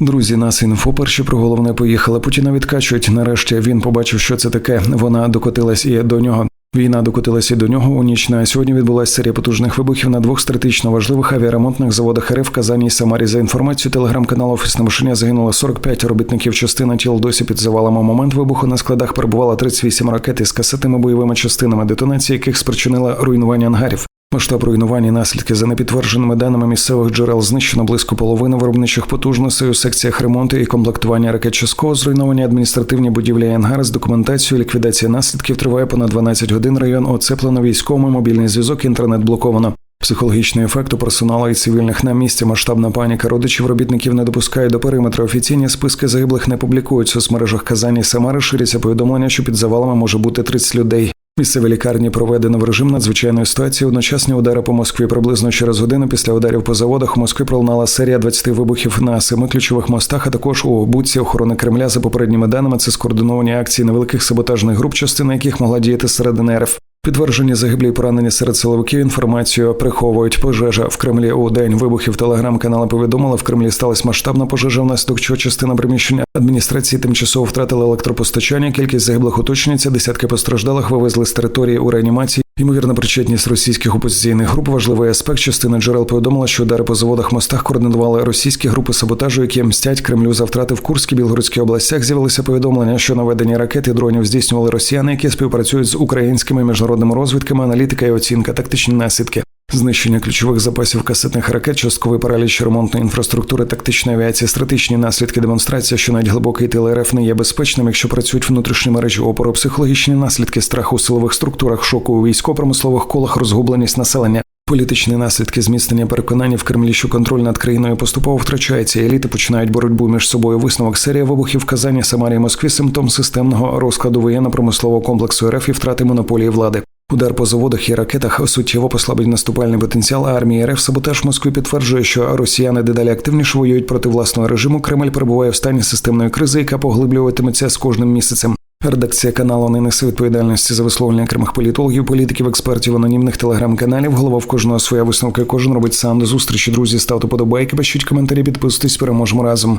Друзі, нас інфо перші про головне поїхали. Путіна відкачують. Нарешті він побачив, що це таке. Вона докотилась і до нього. Війна докотилася до нього у ніч на сьогодні відбулася серія потужних вибухів на двох стратегічно важливих авіаремонтних заводах РФ Казані і Самарі. За інформацією телеграм-каналу Офісна машиня загинуло 45 робітників. Частина тіл досі під завалами. Момент вибуху на складах перебувало 38 ракет із касетними бойовими частинами, детонації яких спричинила руйнування ангарів. Масштаб руйнування і наслідки за непідтвердженими даними місцевих джерел знищено близько половини виробничих потужностей у секціях ремонту і комплектування ракет зруйновані адміністративні будівлі і ангари з документацією. Ліквідація наслідків триває понад 12 годин. Район оцеплено військовими, мобільний зв'язок, інтернет блоковано. Психологічний ефект у персоналу і цивільних на місці, масштабна паніка родичів робітників не допускають до периметру. Офіційні списки загиблих не публікують в соцмережах Казані Самари. Ширяться повідомлення, що під завалами може бути 30 людей. Місцеві лікарні проведено в режим надзвичайної ситуації. Одночасні удари по Москві приблизно через годину після ударів по заводах у Москві пролунала серія 20 вибухів на семи ключових мостах. А також у будці охорони Кремля за попередніми даними. Це скоординовані акції невеликих саботажних груп, частина яких могла діяти середини РФ. Підтверджені загиблі і поранені серед силовиків інформацію приховують пожежа в Кремлі у день вибухів. Телеграм-канали повідомили, в Кремлі сталася масштабна пожежа, внаслідок чого частина приміщення адміністрації тимчасово втратила електропостачання. Кількість загиблих уточнюється, десятки постраждалих вивезли з території у реанімації. Ймовірна причетність російських опозиційних груп важливий аспект. Частина джерел повідомила, що удари по заводах мостах координували російські групи саботажу, які мстять Кремлю за втрати в Курській Білгородській областях. З'явилися повідомлення, що наведення ракет і дронів здійснювали росіяни, які співпрацюють з українськими міжнародними розвідками, аналітика і оцінка, тактичні наслідки. Знищення ключових запасів касетних ракет, частковий параліч ремонтної інфраструктури, тактичної авіації, стратегічні наслідки, демонстрація, що навіть глибокий тил РФ не є безпечним, якщо працюють внутрішні мережі опору, психологічні наслідки страху у силових структурах, шоку у військово-промислових колах, розгубленість населення. Політичні наслідки зміцнення переконання в Кремлі, що контроль над країною поступово втрачається. Еліти починають боротьбу між собою. Висновок серія вибухів Казані, Самарі, Москві, симптом системного розкладу воєнно-промислового комплексу РФ і втрати монополії влади. Удар по заводах і ракетах суттєво послабить наступальний потенціал армії РФ. Саботаж Москви підтверджує, що росіяни дедалі активніше воюють проти власного режиму. Кремль перебуває в стані системної кризи, яка поглиблюватиметься з кожним місяцем. Редакція каналу не несе відповідальності за висловлення окремих політологів, політиків, експертів, анонімних телеграм-каналів. Голова в кожного своя висновка. Кожен робить сам до зустрічі. Друзі, ставте подобайки, пишіть коментарі, підписуйтесь. Переможемо разом.